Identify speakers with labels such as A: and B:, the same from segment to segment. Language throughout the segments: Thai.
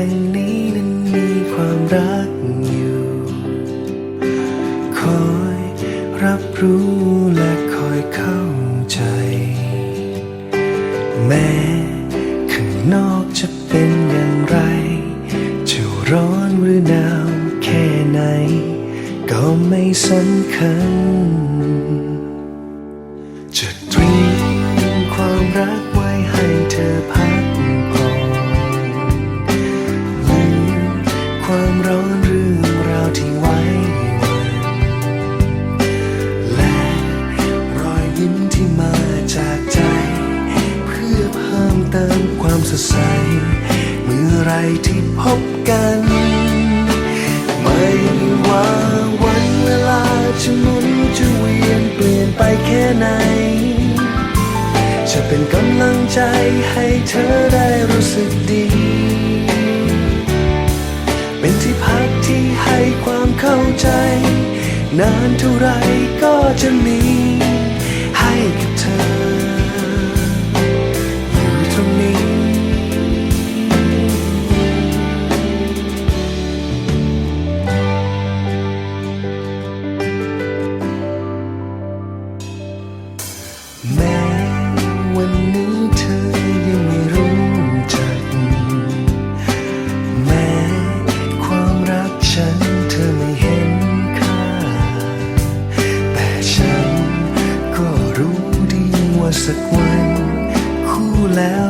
A: แห่งนี้นั้นมีความรักอยู่ คอยรับรู้และคอยเข้าใจ แม้ข้างนอกจะเป็นอย่างไร จะร้อนหรือหนาวแค่ไหน ก็ไม่สำคัญ เติมความสดใส เมื่อไรที่พบกัน ไม่ว่าวันเวลาจะหมุนจะเวียนเปลี่ยนไปแค่ไหน จะเป็นกำลังใจให้เธอได้รู้สึกดี เป็นที่พักที่ให้ความเข้าใจ นานเท่าไรก็จะมี สักวัน คู่แล้
B: ว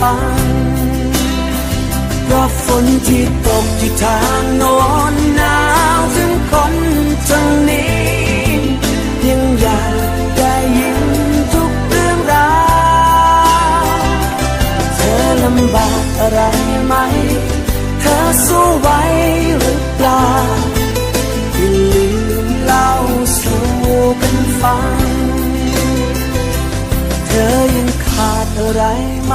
B: ฟังเพราะฝนที่ตกที่ทางโนอนหนาวถึงคนทางนี้ ยังอยากได้ยินทุกเรื่องราวเธอลำบากอะไรไหม เธอสู้ไหวหรือเปล่าอย่าลืมเล่าสู่กันฟัง เธอยังขาดอะไรไหม